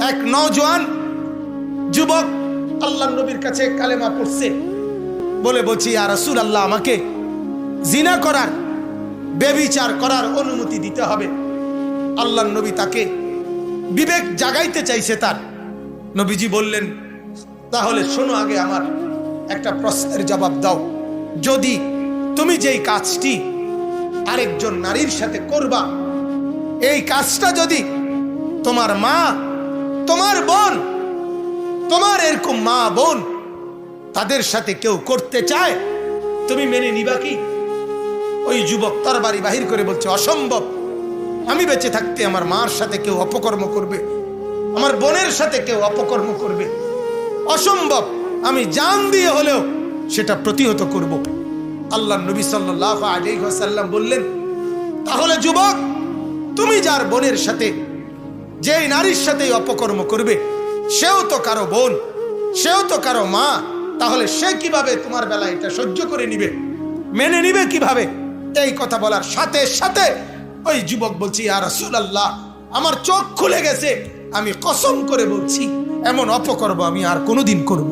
এক নওজোয়ান যুবক আল্লাহ নবীর কাছে কালেমা পড়ছে। বলে বলছি আর রাসূল আল্লাহ আমাকে জিনা করার, বেবিচার করার অনুমতি দিতে হবে। আল্লাহ নবী তাকে বিবেক জাগাইতে চাইছে তার। নবীজি বললেন, তাহলে শোনো আগে আমার একটা প্রশ্নের জবাব দাও। যদি তুমি যেই কাজটি আরেকজন নারীর সাথে করবা, এই কাজটা যদি তোমার মা এরকম মা বোন। তাদের সাথে কেউ করতে চায়, তুমি মেনে নিবা কি? ওই যুবক তার বাড়ি বাহির করে বলছে, অসম্ভব। আমি বেঁচে থাকতে আমার মার সাথে কেউ অপকর্ম করবে। আমার বোনের সাথে কেউ অপকর্ম করবে। অসম্ভব। আমি জান দিয়ে হলেও সেটা প্রতিহত করব। আল্লাহ নবী সাল্লাহ আলাইসাল্লাম বললেন, তাহলে যুবক, তুমি যার বোনের সাথে যেই নারীর সাথে অপকর্ম করবে, সেও তো কারও বোন। সেও তো কারও মা, তাহলে সে কীভাবে তোমার বেলা এটা সহ্য করে নিবে মেনে নিবে কীভাবে এই কথা বলার সাথে সাথে ওই যুবক বলছি আর আল্লাহ আমার চোখ খুলে গেছে, আমি কসম করে বলছি, এমন অপকর্ম আমি আর কোনোদিন করব।